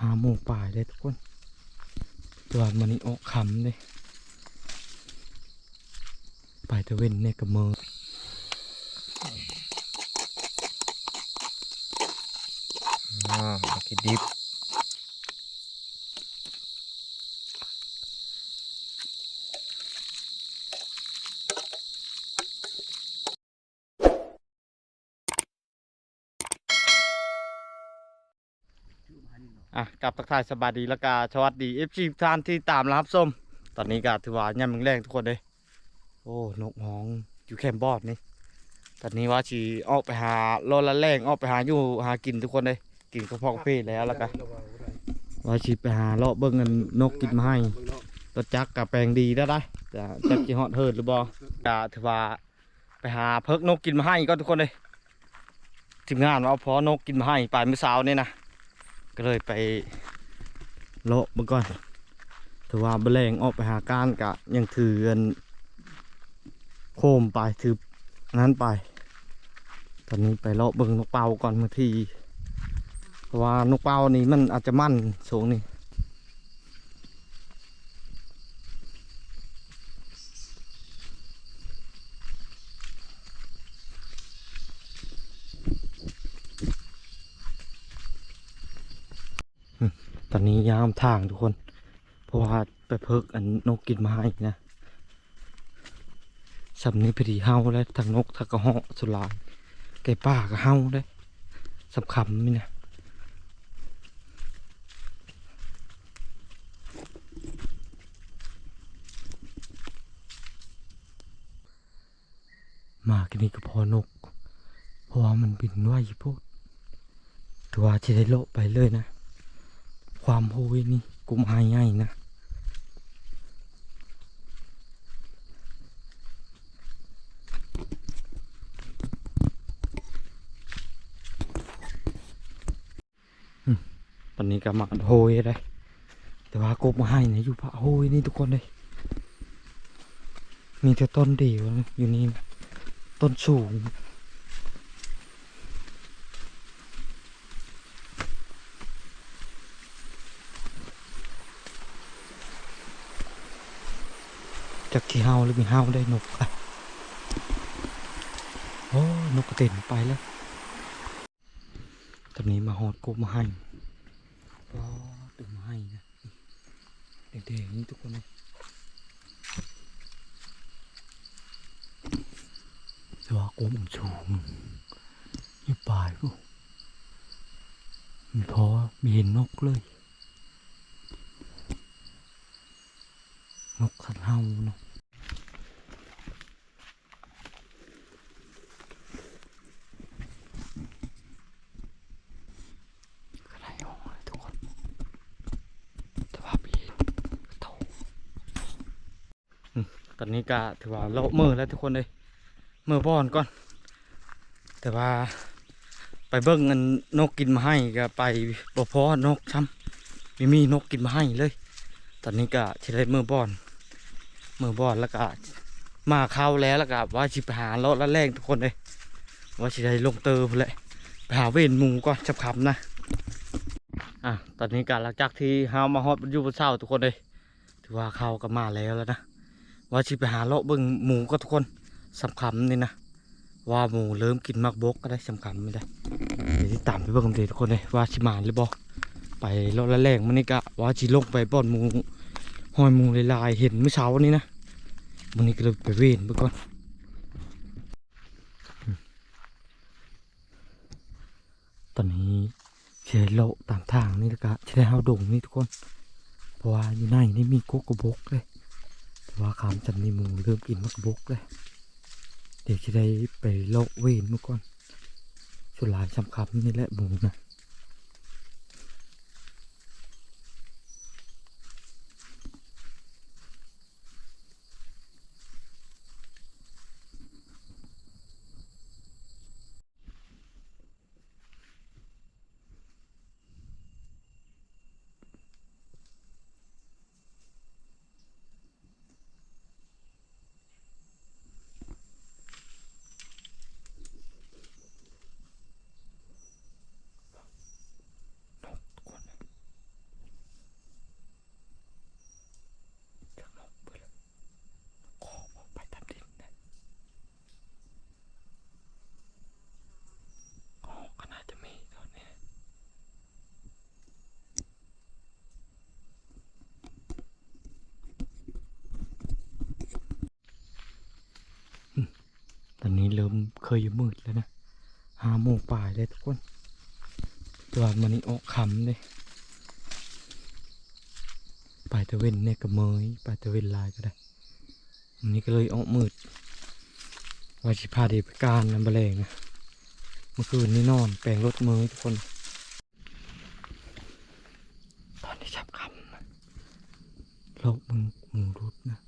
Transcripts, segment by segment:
หาโมงป่ายเลยทุกคน ตัวมันนี่ออกคำเลยไปตะเวนเนี่ยกับมืออ่าโอเคดิบ กับทักทายสบายดีแล้วก็สวัสดีเอฟซีท่านที่ตามรับส้มตอนนี้ก็ถือว่าย่ำมึงแรงทุกคนเลยโอ้นกหองอยู่แคมบอดนี่ตอนนี้ว่าชีออกไปหาโลละแรงออกไปหาอยู่หากินทุกคนเลยกินกระเพาะเพศแล้วแล้วก็ว่าชีไปหาเลาะเบิ้งเงินนกกินมาให้รถจักรกับแปลงดีได้ได้จะจักจีฮอดเฮิร์ดหรือบอก็ถือว่าไปหาเพิกนกกินมาให้ก็ทุกคนเลยทีมงานว่าเอาพอนกกินมาให้ไปเมื่อเช้านี่นะ ก็เลยไปเลาะมาก่อนถือว่าแบลงออกไปหาก้านกะยังถือกันโคมไปถือนั้นไป ตอนนี้ไปเลาะเบิ่งนกเป่าก่อนบางทีเพราะว่านกเป่านี้มันอาจจะมั่นสูงนี่ อนนี้ยามทางทุกคน เพราะว่าไปเพิกอันนกกินมาอีกนะสำนี้พอดีเฮาแล้วทั้งนกทั้งกระเหาะสุรายไก่ป่าก็เฮาได้สำคัญนี่นะมากันนี้ก็พอนก เพราะว่ามันบินไหวโพดถือว่าจะได้โลไปเลยนะ ความโหยนี่กุมหายง่นะอืมตอนนี้ก็มาโหยได้แต่ว่ากบมาให้นะอยู่พระโหยนี่ทุกคนเลยมีแต่ต้นเดียวอยู่นี่นะต้นสูง จากที่เฮาหรือมีเฮาได้นกอะโอ้นกกระเต็นไปแล้วตอนนี้มาหอดกบมาให้ก็ตึงมาให้นะเด็กๆนี่ทุกคนเลยแต่ว่ากบมันสูงยู่ปลายกูมีพอมีเห็นนกเลย นกขันเฮาเนาะก็ได้ห้องเลยทุกคนแต่ว่าพี่โตอืมตอนนี้ก็ถือว่าเลาะมือแล้วทุกคนเลยมือบอนก่อน แต่ว่าไปเบิ้งเงินนกกินมาให้ก็ไปบ่พอนกช้ำไม่มีนกกินมาให้เลย ตอนนี้ก็จะได้มือบอน มือบอดแล้วก็มาเข้าแล้วแล้วก็ว่าจิไปหาเลาะละแรงทุกคนเลยว่าจิได้ลงเตอร์พุ่นแหละไปหาเวนหมูก่อนจับคำนะอะตอนนี้การหลังจากที่เฮามาฮอดบรรยุบนเศร้าทุกคนเลยถือว่าเข้าก็มาแล้วแล้วนะว่าจิไปหาเลาะเบิ่งหมูก็ทุกคนสำคัญนี่นะว่าหมูเริ่มกินมักบกก็ได้สำคัญไม่ได้เดี๋ยวที่ตามไปเบิ่งกันเลยทุกคนเลยว่าชิมาหรือบ่ไปเลาะละแรงมันนี่ก็ว่าจิลงไปบ่อนหมู หอยหมูลายๆเห็นเมื่อเช้านี้นะวันนี้ก็เลยไปเวนไปก่อนอืมตอนนี้เชโลตามทางนี่แล้วก็เชเฮาดงนี่ทุกคน เพราะว่าอยู่ในนี่มีกุ๊กกระบกเลยแต่ว่าคำจันนี่มูเริ่มกินมากระบกเลยเดี๋ยวจะได้ไปโลาะเวนเมื่อก่อนสุดลายสำคัญนี่แหละมูนะ เคยมืดแล้วนะหาโมงป่ายเลยทุกคนตัวมันนี่ออกคำเลยปลายตะเวนเนี่ยก็เมยปลายตะเวนลายก็ได้วันนี้ก็เลยออกมืดว่าสิพาเด็กไปการน้ำบะเลงนะเมื่อคืนนี่นอนแปลงรถเมยทุกคน ตอนนี้ชับคำนะโลกมึงหมูรุดนะ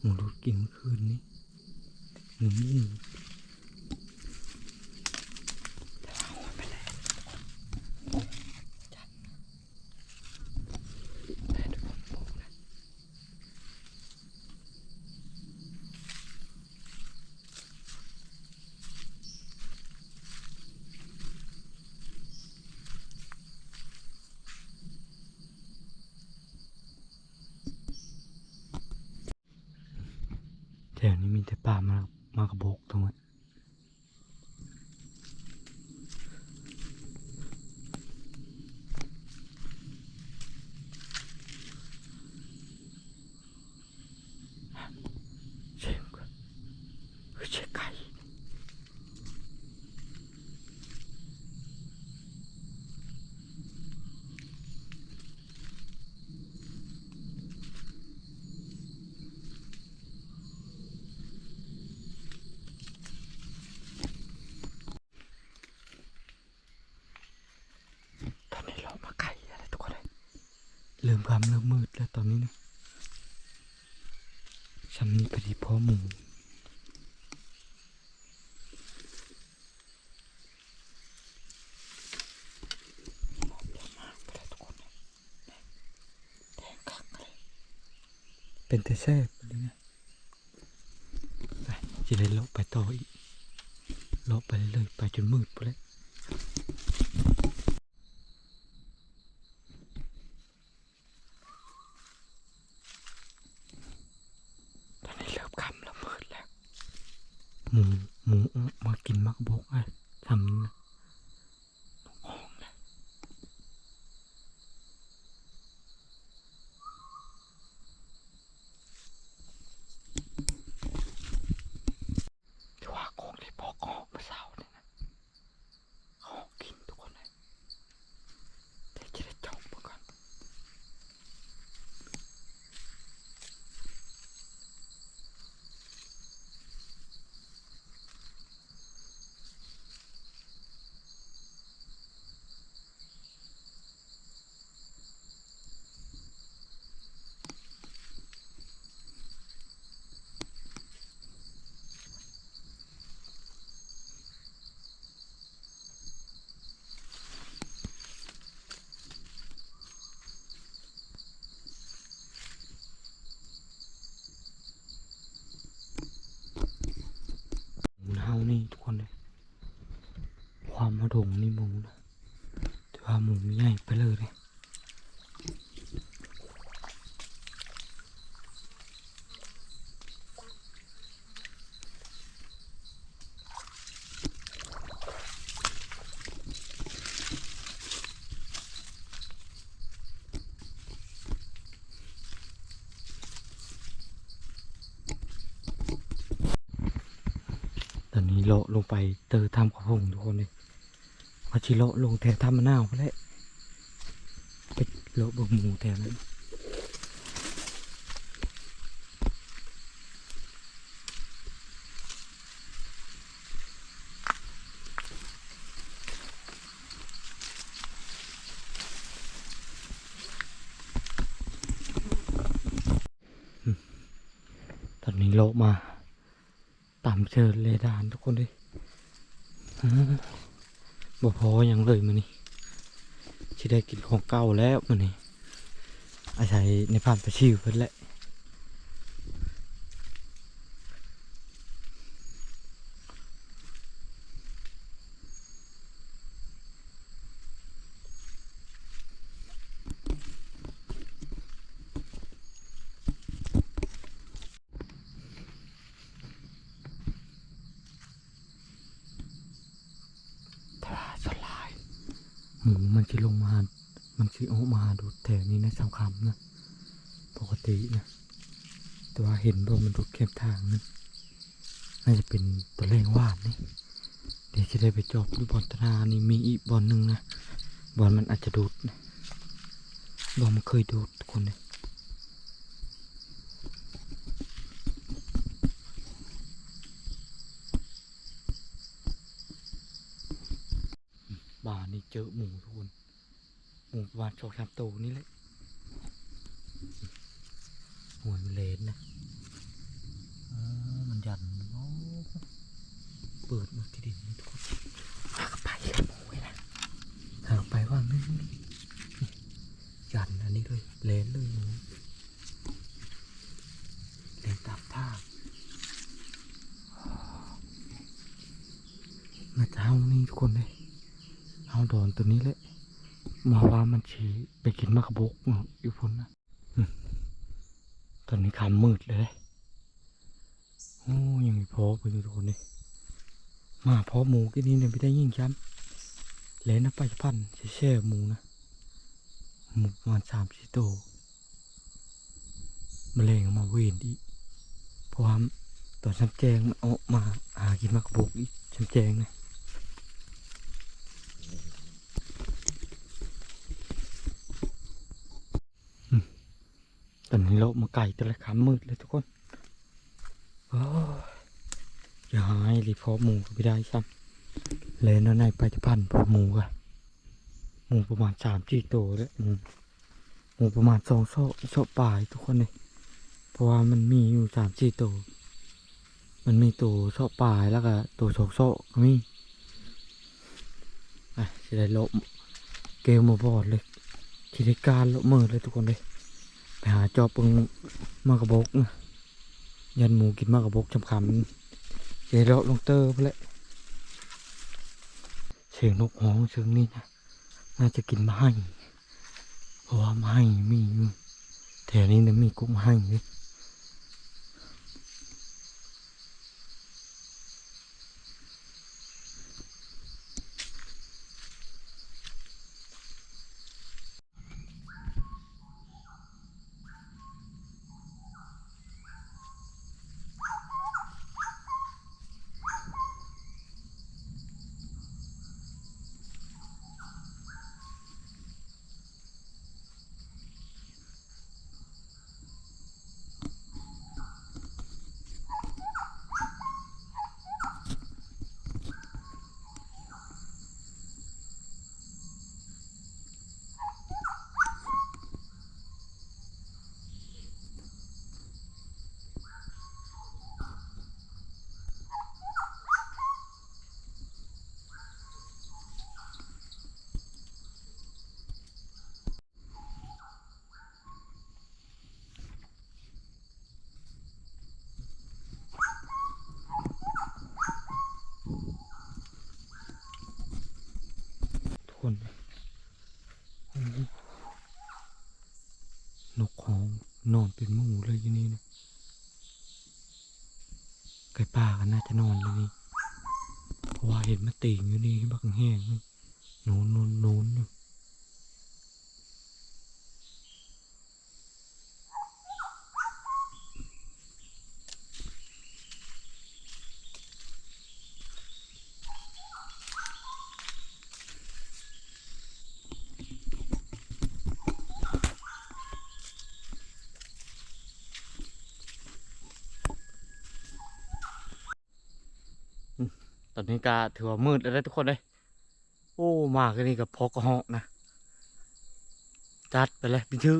หมูรุดกินเมื่อคืนนี้หมูนิ่มแต่ว่าเอาไปแล้วจัดแต่ทุกคนบอกนะ แถวนี้มีแต่ป่ามากมากระบกทั้งหมดเสียงก็คือเสียงไก่ตอนนี้เรามาไก่อะไรทุกคนเลยเริ่มคำเริ่มมืดแล้วตอนนี้นะฉันมี พอดีพ่อหมูเป็นแต่แซ่บเลยนะไปจะได้เลาะไปต่ออีกเลาะไปเรื่อยไปจนมืดไปแล้วตอนนี้เริ่มค่ำแล้วมืดแล้ว หมูหมูมากินมักบกไอ้ทำนะต้องออกนะ ที่ว่าของที่พ่อก็ออกมาเศร้าเนี่ยนะเขาออกกินทุกคนเลยแต่จะได้จบมาก่อนหมูเฮานี่ทุกคนเลย ความมาดงนี่หมูนะแต่ว่าหมูใหญ่ไปเลยเลยตอนนี้เลาะลงไปเตอทำข้าวพงทุกคนเลย ว่าชิเลลงแถวทำมะนาวก็แล้วไปเลบงหมูแถวนั้นตอนนี้เลมา ตามเชิญเลดานทุกคนเลย บ่พออย่างเลยมันนี่ที่ได้กินของเก่าแล้วมันนี่อาศัยในผ่านประชิวเพิ่นแหละถ้าสลาย หมูมันจะลงมา มันจะออกมาดูดแถวนี้นะสำคัญนะ ปกตินะ แต่ว่าเห็นว่ามันดูดเข้มทางนั้นน่าจะเป็นตัวเลขวาดนี่ เดี๋ยวจะได้ไปจอบดูบอลตนานี่มีอีกบอลหนึ่งนะ บอลมันอาจจะดูดนะบอลมันเคยดูดคนเลยบ้านนี่เจอหมูทุกคน หมูประมาณ สองสามตัวนี่แหละหัวมันเลนนะอ๋อมันยันโอ้เปิดมาที่ดินนี่ทุกคนหากไปกับหมูไว้นะหากไปว่างนึงนี่ยันอันนี้ด้วยเลนเลยหมูเลนตามท่างมาเท้านี่ทุกคนเลยเอาดอนตัวนี้แหละ มาว่ามันฉีไปกิน มะกระบกอยู่พ้นนะตอนนี้ขามืดเลยโอ้ยังมีพอไปอยู่ทุกคนเลยมาพอหมูกินนี้เนี่ยไม่ได้ยิ่งช้ำเลนนะไปพันแช่หมูนะหมูประมาณสามสี่โตวมลงเอามาเวนอีกเพราะว่าตอนฉันแจงมันออกมาหากินมะกระบกอีกฉันแจงนะ ตอนนี้เรามาไก่ตัวละคำมืดเลยทุกคนโอ้ยอย่าหายรีพอร์ตหมูก็ไม่ได้ซ้ำเลยนั่นในไปจะพันพอหมูกันหมูประมาณสามจีโตวแล้วหมูหมูประมาณสองโซ่โซ่ปลายทุกคนเลยเพราะว่ามันมีอยู่สามจีโตวมันมีตัวโซ่ปลายแล้วก็ตัวสองโซ่ก็มีอะจะได้ลบเกลมาบอดเลยคิดได้การลบมือเลยทุกคนเลย ไปหาจอบปึงมากระบกนะยันหมูกินมากระบกจำคำเจเราะลงเตอร์ไปเลยเสียงนกฮ้องเสียงนี้นะน่าจะกินไม้เพราะว่าไม้มีอยู่แถวนี้นะมีกุ้งมาให้ นอนเป็นหมูเลยที่นี่นะไก่ป่าก็น่าจะนอนอยู่นี่เพราะว่าเห็นมาติ่งอยู่นี่บักแห้งนี่โนนโนนูนอยู่ ตอนนี้ก็ ถือว่ามืดแล้วทุกคนเลย โอ้มากนนี่กับพอกระหอกนะ จัดไปเลยพี่ชื่อ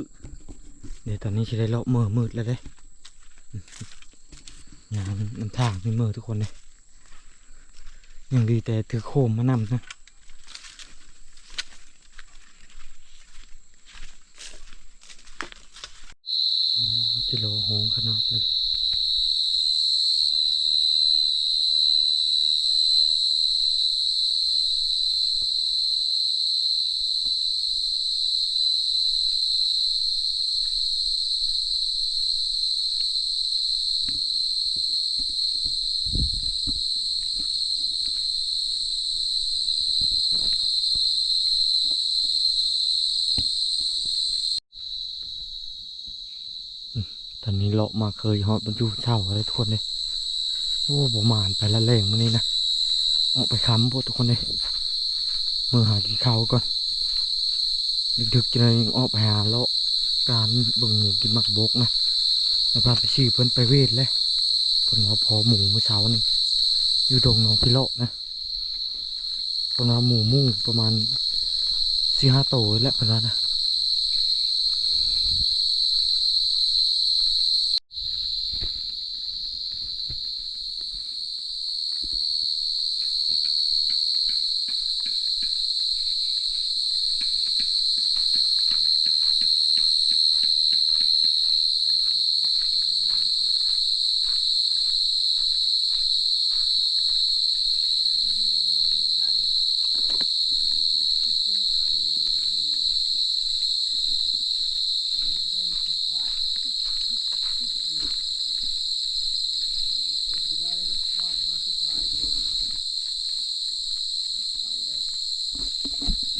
เดี๋ยวตอนนี้จะได้เลาะมือมืดแล้วเด้ยางน้ำทางมีมือทุกคนเลยยังดีแต่ถือโคมมานำนะโอ้จิโลหงขนาดเลย ตอนนี้เลาะ มาเคยหอดบรรจุเช่าอะไรทุกคนเลยโอ้ประมาณไปละเลงมันนี้นะออกไปค้ำพวกทุกคนเลยมือหากินข้าวก่อนดึกๆจะได้ออกไปหาเลาะการบิ่งหมูกินมักบกนะแล้วพาไปชื่อเพิ่นไปเวทเลยเพิ่นว่าพอหมูเมื่อเช้านี่อยู่ดงหน้องพิโลนะเพิ่นว่าหมูมุ่งประมาณสี่ห้าโตวแล้วเพิ่นว่านะ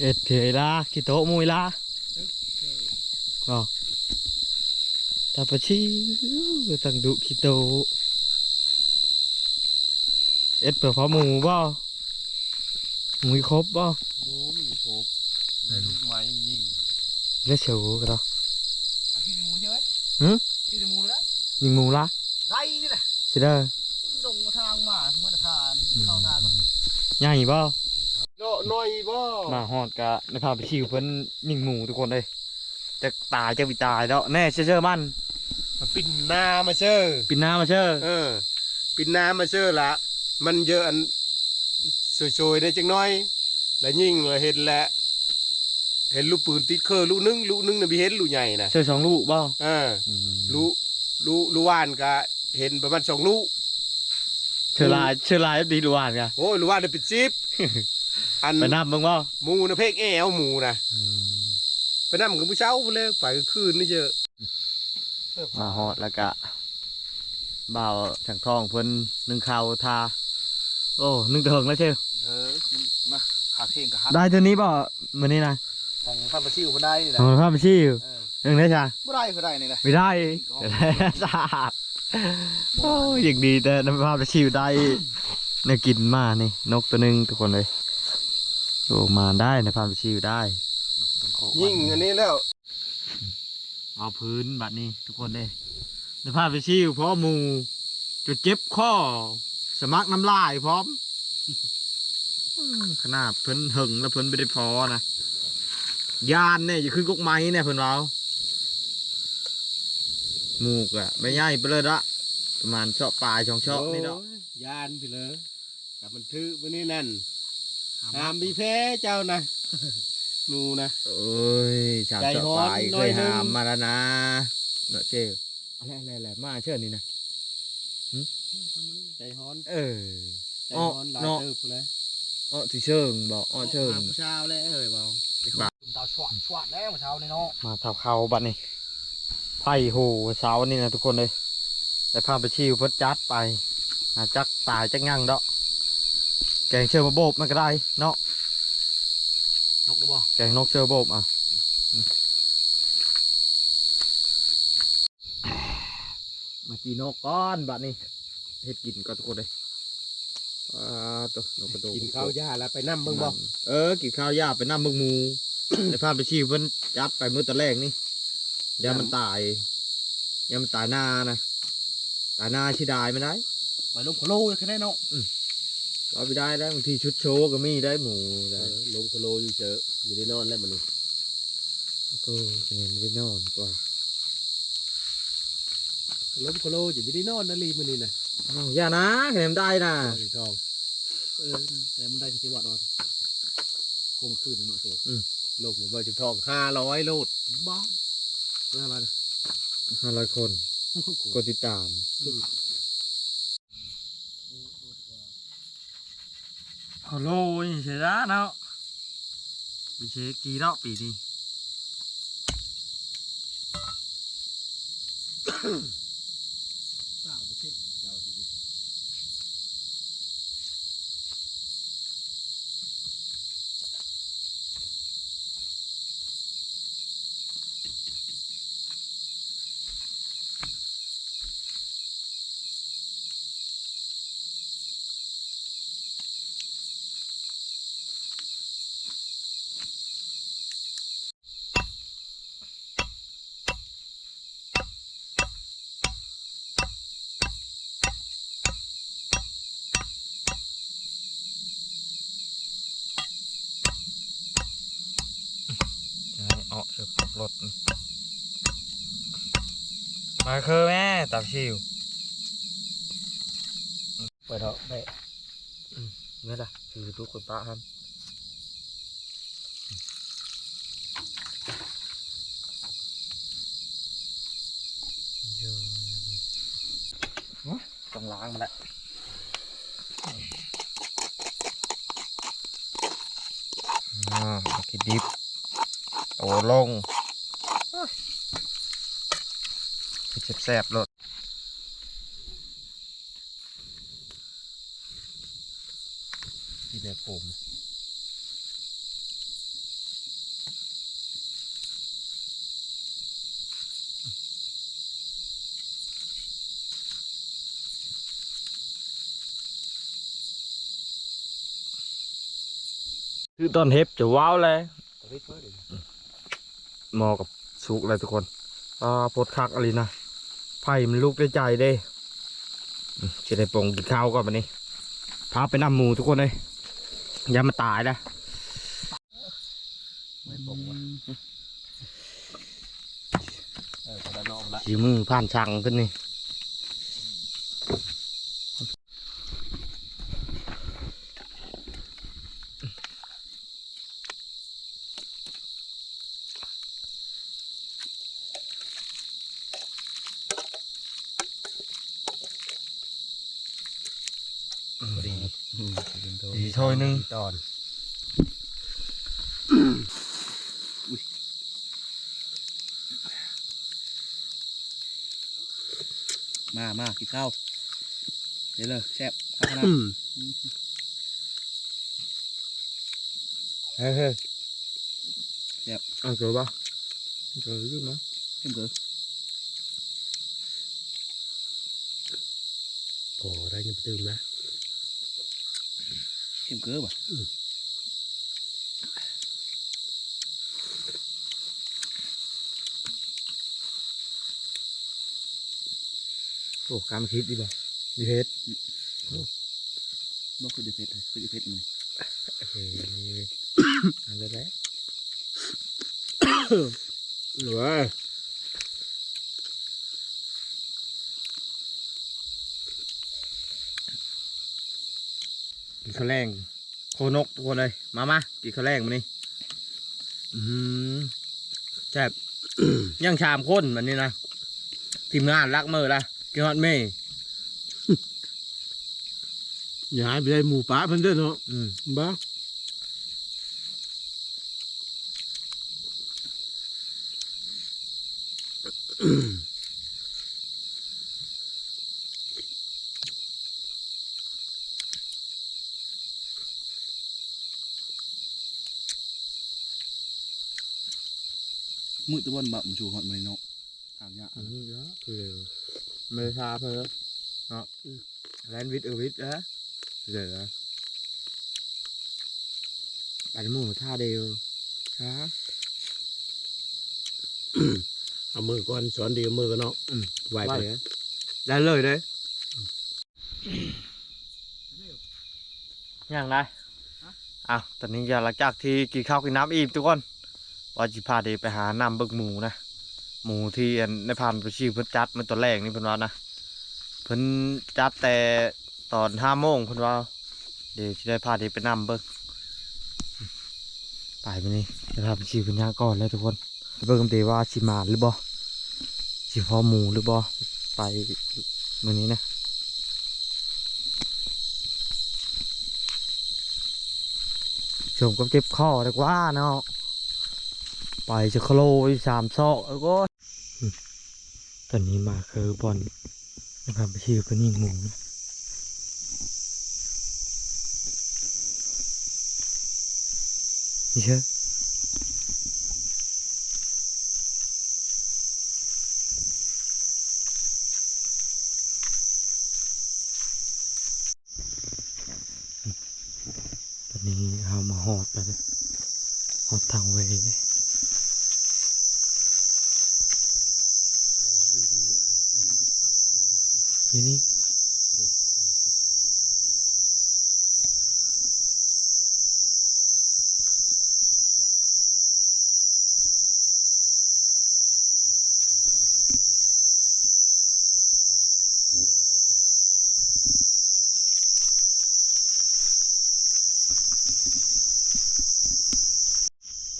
เอ็ดเถยละกิโตะมุยละก็แต่ปะชีตังดุกิโตะเอ็ดเปิดพอหมูบ่หมูครบบ่โอ้มีโคบได้ลูกไม้ยิงแล้วเฉียวกันเนาะพี่หมูใช่ไหมหึพี่หมูแล้วยิงหมูละได้นี่แหละสิเด้อลงมาทางมาเมื่อทานเข้าทางก็ใหญ่บ่ โนน้อยบ่มาฮอดกะในพาไปชิวเพิ่นยิงหมูทุกคนเลยจะตายจะวิตายแล้วแน่เชื่อเชื่อมันมาปิ่นนามาเชื่อปิดหน้ามาเชื่อเออ ปิ่นนามาเชื่อละมันเยอะอันสวยๆได้จังน้อย แล้วยิ่งเลยเห็นแหละเห็นลูกปืนติดเคอลูกนึงลูกนึงน่ะมีเห็นลูกใหญ่นะเชื่อสองลูกบ่เออลูกลูกลูกว่านก็เห็นประมาณสองลูกเชื่อลายเชื่อลายดีดูหวานกันโอ้ยลูกว่านได้เป็นสิบ อันไปนับมึงบ่หมูนะเพกแอวหมูนะไปนั่งกับผู้เช้าไปเลยไปกลางคืนนี่เจอมาฮอดแล้วกะบ่าวช่างทองเพิ่นนึ่งข้าวทา โอ้นึ่งเถิงแล้วเชียวเออมาขาเข่งกับฮักได้เท่านี้บ่มื้อนี้นะของข้าพเจ้าคนได้นี่แหละของข้าไปชิวเออยังได้จ้ะบ่ได้ก็ได้นี่แหละไม่ได้สะอาดโอ้ยอย่างดีแต่น้ำพาไปชิวได้เนี่ยกินมานี่นกตัวหนึงทุกคนเลย โอ้มาได้นะพาไปชิวได้ยิ่งอันนี้แล้วเอาพื้นบัดนี้ทุกคนเลยน้ำพาไปชิวเพราะหมูจุดเจ็บข้อสมักน้ำลายพร้อมอืมขนาดเพิ่นหึงแล้วเพิ่นไม่ได้พอนะยานเนี่ยอย่าขึ้นกกไม้เนี่ยเพิ่นเราหมูกอะไม่ใหญ่ไปเลยละประมาณเชาะปลายช่องเชาะนี่เนาะโอ้ยยานไปเลยกับมันถือวันนี้นั่น หามบีแพ้เจ้านะหนูนะเอ้ยชามใจเชาะร้อนปลายหน่เคอยยหนึ่งหามมาแล้วนะเนาะเจ้อะไรอะไรอะไรมาเชิญนี่นะ ใจฮ้อนเออ ใจฮ้อนหลายเนาะ เติบเลยอ้อที่เชิงบอกอ้อเชิงหาผู้เช้าแล้วเอ้ยเบาบ่า ตาชวดชวดแล้วเช้าในเนาะมาทับเขาบัดนี้ไผ่โหเช้านี่นะทุกคนเลย แต่พาไปชิวเพิ่นจัดไปหาจักตายจักยั่งเดาะ แกงเชื่อมาโบบมันก็ได้เนาะนกดูบ่แกงนกเชื่อโบบอะมากีนกก้อนบัดนี้เฮ็ดกินก็ทุกคนเลยอ่าตัวนกกระโดดกินข้าวยาแล้วไปนั่มเบิ่งบ่เออกินข้าวย่าไปน้ำมึงหมูในพาไปชีเพิ่นจับไปมื้อตะแรกนี่เดี๋ยวมันตายเดี๋ยวมันตายหน้านะตายหน้าชิดายไม่ได้ไปลงโคโลแค่นั้นเนาะ เราไปได้ได้บางทีชุดโชว์ก็มีได้หมูเอได้อลงโคโลอยู่เจออยู่ได้นอนแล้วมันนี่ก็ยังไงไม่ได้นอนกว่าลงโคโลอยู่ไม่ได้นอนนะลีมันนี่นะอ้าวอย่านะแหมได้นะสีทองเออแล้วมันได้ที่วัดนอนคงขึ้นเนาะเสียลงเหมือนว่าจุดทองห้าร้อยโลดบ้าเรื่องอะไรนะห้าร้อยคน กดติดตามฮัล โลยังเสียด้าเนาะไปเช็คกี่รอบปีนี้ มาคือแม่ตับชิวเปิดเถอะไปนี่ล่ะคือทุกคนปะฮันเยอะต้องล้างมาแล้วอ่าโอเคดิบโอ้ลง แซ่บๆรสที่แบบผมคือตอนเห็บจะว้าวเลยมอกับสุกเลยทุกคนอ่าพดคักอะไรนะ ไผ่มันลูกได้ใจเด้อืมจะได้ปลงกินข้าวก่อนวันนี้พาไปนำหมูทุกคนเลยอย่ามาตายนะไม่ปงวะเออตะนอมละสีมือผ่านช่างขึ้นนี่ดีดีถ้วยหนึ่ง ตอน มามากินข้าวเดี๋ยวเลยแซ่บข้าวหน้าเฮ้ยเฮ้ย แซ่บ เอาเจอปะเจอขึ้นนะ เข้มเกิน โอ้ได้ยังไปตื่นนะเข้มเกินป่ะโอ้การคิดดีป่ะดีเพชรบ่คือดีเพชรเลยคือดีเพชรมันเฮ้ยอะไรแล้วหรือว่ากินข้าวแรงโคนกทุกคนเลยมามากินข้าวแรงมานี่อืมแซ่บยังชามข้นมันนี่นะทีมงานรักมือละ กินฮอตเม่อย่าให้ไปได้หมูป่าเพิ่นเด้อเนาะอืมบ้ามืดตะวันบะมันชูฮอตมันเลยเนาะทางยากอันนี้ก็คือ ไม่ชาเพอเนาะแลนวิทเออวิทนะเหลือปันหมูท่าเดียวครับเอามือก่อนสอนเดียวมือกันเนาะอืมไหวไปได้เลยเลยอย่างไรอะตอนนี้อย่าหลังจากที่กินข้าวกินน้ำอิ่มทุกคนว่าจิพาเดไปหาน้ำเบิกหมูนะ หมูที่อันในพันธุ์ชีเพิ่นจัดมันตัวแรกนี่เพิ่นว่านะเพิ่นจัดแต่ตอนห้าโมงเพิ่นว่า เดี๋ยวจะได้พาเดไปนำเบิกไปไปนี่จะพาไปชีเพิ่นย่างก่อนเลยทุกคนเบิ่งกันดีว่าชิมาหรือบ่ชิพอหมูหรือบ่ไปมื้อนี้นะชมก็เจ็บคอดีกว่าเนาะไปจะโคโลสามซอกแล้วก็ ตอนนี้มาคือบอลนะครับชื่อพนยิงหมูนะนี่เชื่อตอนนี้เอามาหอดไปเลยหอดทางเว ini.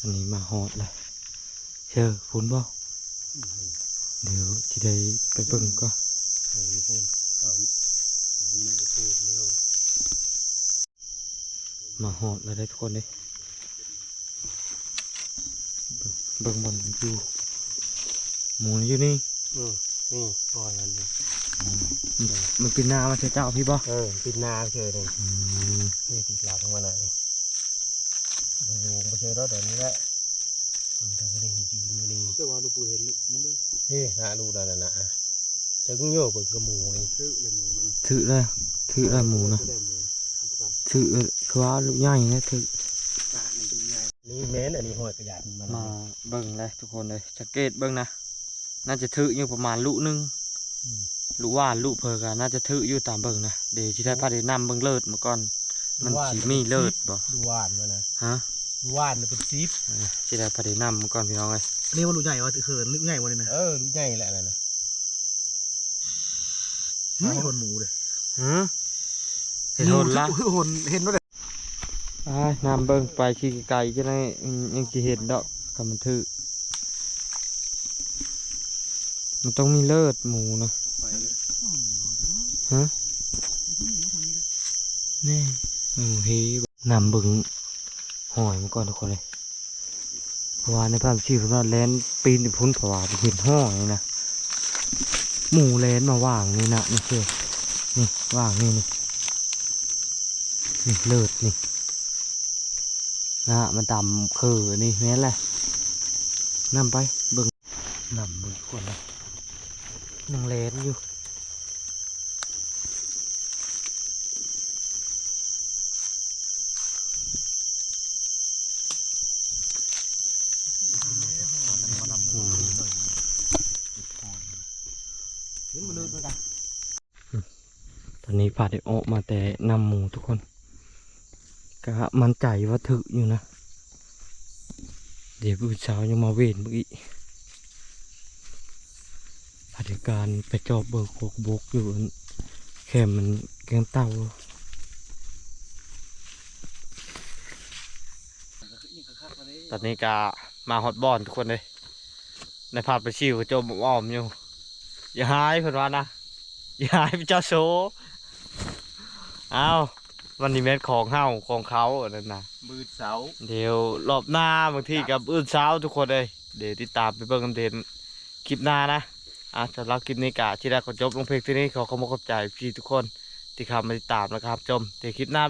Này mà họ là chờ phun bao. Ừ. Nếu chỉ đây phải bừng coi มาฮอดแล้วได้ทุกคนเลยเบิ่งเบิ่งบนอยู่หมูอยู่นี่อืมนี่ปล่อยมันนี่มันเป็นหน้ามันใช่เจ้าพี่บ่เออปิดหน้าเฉยเลยอืมนี่ติดหลับของมันอะนี่มันอยู่มาเจอแล้วเดี๋ยวนี้แหละเออทางนี้มันยืนอยู่นี่เชื่อว่าลูกปูเห็นลูกมึงเด้อเฮ้นะดูนั่นน่ะนะจะกึ่งโยกเบิ่งกระหมูนี่ถือเลยหมูนะถือเลยถือเลยหมูนะได้หมูทำประกันถือ คือว่าลูกใหญ่นะถือนี่แม้นอันนี้ห้อยกระยาดมันมาเบิ่งเลยทุกคนเลยสังเกตเบิ่งนะน่าจะถืออยู่ประมาณลูกหนึงลูกว่านลูกเพอกันน่าจะถืออยู่ตามเบิ่งนะเดี๋ยวที่ได้พาได้นำเบิ่งเลิศมาก่อนมันสีมีเลิศบ่ดูหวานมันนะฮะดูหวานมันเป็นซีฟที่ได้พาได้นำมาก่อนพี่น้องเลยอันนี้ว่าลูกใหญ่วะเขินลูกใหญ่วะนี่นะเออดูใหญ่แหละนั่นนะไม่คนหมูเลยฮะ เห็นโหนละหนเห็นว่าเลยอ้ายนำเบิ่งไปขี้ไก่จะได้อืมยังสิเห็นดอกคำมันถือมันต้องมีเลิศหมูนะฮะแนี่โอ้เฮนำเบึงหอยมาก่อนทุกคนเลยเพราะว่าในภาพชื่อผมว่าแลนปีนไปพุ่นเพราะว่าไปเห็นห้อยนะหมูแลนมาว่างนี่นะนี่คือนี่ว่างนี่นี่ นี่เลิศนี่นะมันดำคือนี่แม่นแหละนำไปเบิ่งนำเบิ่งทุกคนเลยยังแลนอยู่ขึ้นมาเลยด้วยกันตอนนี้พาได้ออกมาแต่นำหมูทุกคน ก็มันใจว่าถึกอยู่นะ เดี๋ยวผู้เช้ายังมาเวนเมื่อกี้พาเดียวการไปจอบเบิกโคกบกอยู่แค่มันแกงเต้าตอนนี้ก็มาฮอตบอลทุกคนเลยในภาพไปชิวโจมอ้อมอยู่ อย่าหายเพื่อนว่านะ อย่าให้เป็นเจ้าโซเอา วันนี้แม่นของเฮาของเขาอันนั่นนะมือเสาเดี๋ยวรอบหน้าบางทีกับอื่นเช้าทุกคนเลยเดี๋ยวติดตามไปเบิ่งกันเด่นคลิปหน้านะอะสำหรับคลิปนี้กะที่ได้ขอจบลงเพลงที่นี้ขอขอบคุณขอบใจพี่ทุกคนที่เข้ามาติดตามนะครับ ชมเดี๋ยวคลิปหน้า